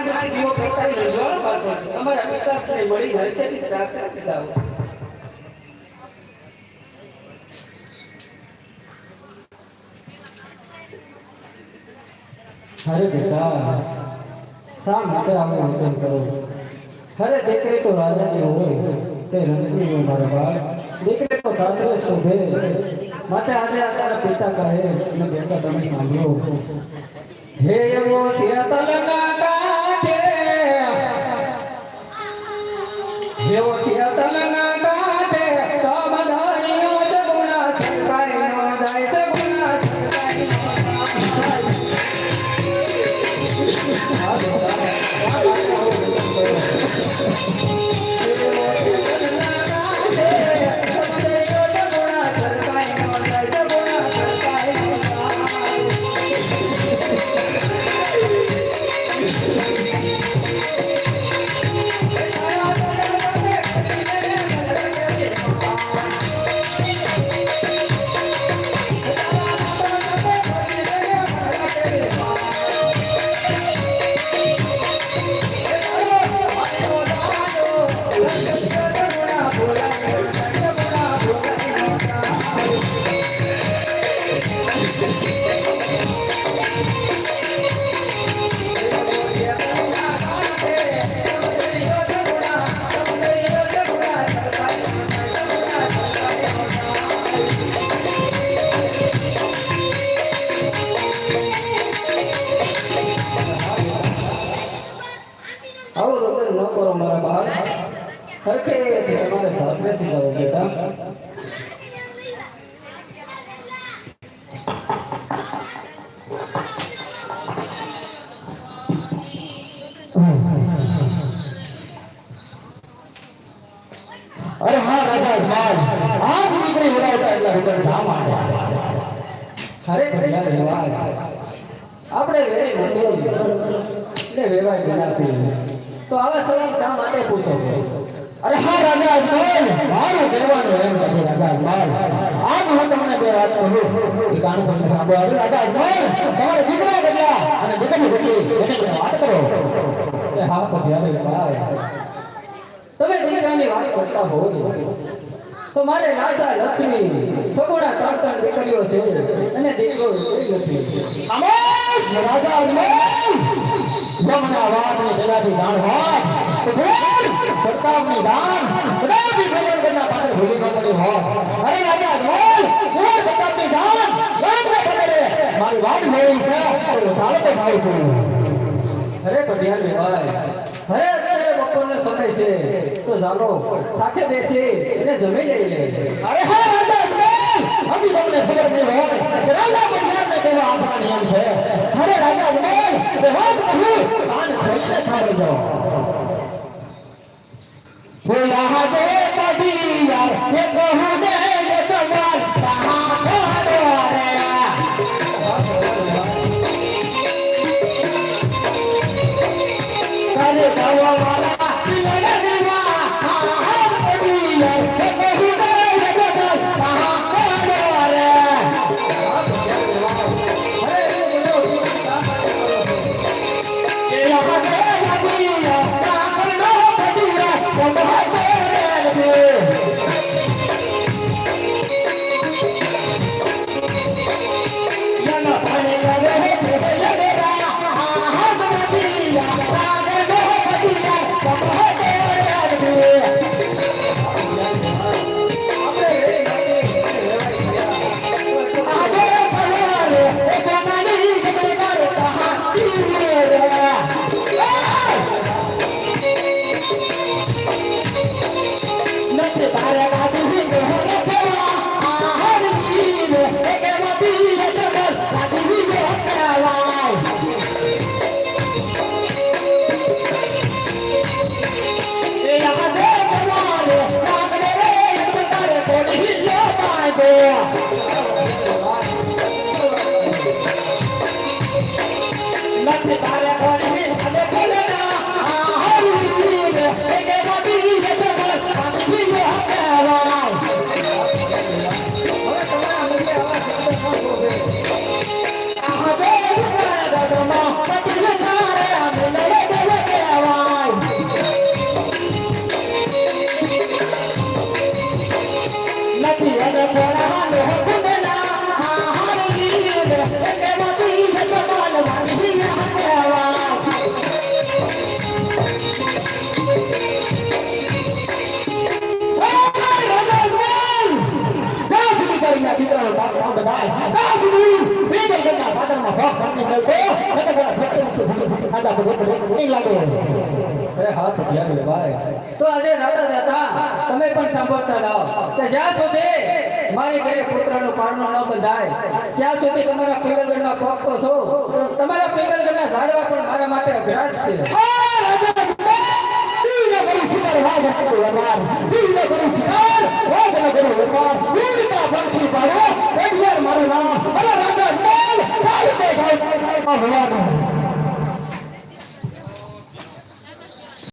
બેટા તો જ્ઞાન રૂપી દીવો પ્રગટાવીને ઉજવાળો પાથરો છો. તમારા પિતાશ્રી મળી હરખેથી સાસરે સીધાવો. અરે બેટા શા માટે આવું વર્તન કરો અરે દીકરી તો રાજાની હોય તે રંગની હોય મારા બાળ દીકરી તો કાતરે શોભે માટે આજે આ તારા પિતા કહે અને બેટા તમે સાંભળો હે એવો શિયાતલના કાંઠે એવો શિયાતલના કાંઠે સાવધાનીઓ જગુણા સરકારી નો જાય. સાસરે શીખવાડો બેટા અરે હા રાજા વ્યવહાર આપણે વેરી મંદિર એટલે વેવાય ગયા છે તો આવા સવાલ શા માટે પૂછો છો? અરે હા રાજા અજમાન મારું કહેવાનું એમ નથી રાજા અજમાન આમ હું તમને બે વાત કહું એ કાન તમને સાંભળો હવે રાજા અજમાન તમારે દીકરા અને દીકરી એની વાત કરો. હા હા ભૈયા વ્યવહાર તમે દીકરાની વાત કરતા હો તો મારે રાજા લક્ષ્મી સગોડા ત્રણ ત્રણ દીકરીઓ છે અને દીકરો નથી. રાજા અજમાન જો મને આ પેલાથી જાણ તો દાન કદાપી ભગવાનના પાસે ભૂલી ન પડી હોત અરે રાજા અજમાન બોલ પ્રતાપની દાન રામને પકડે મારી વાત હોઈ છે. તો તો ભાઈ અરે અત્યારે સમય છે તો ચાલો સાથે બેસી અને જમી લઈએ અરે હા રાજા હજી તમને ખબર નહીં હોય કે રાજા છે અરે રાજા અજમાન બે વાત કહું કાન बुला दे कभी અરે ભાઈ. તો આજે રાતા દાદા તમે પણ સાંભળતા રહો કે જ્યાં સુધી મારી ઘરે પુત્રનો પારણો ન બંધાય, ત્યાં સુધી તમારા પિંગલગઢમાં પગતો છો. તમારા પિંગલગઢના ઝાડવા પણ મારા માટે અભ્યાસ છે. માં ભલા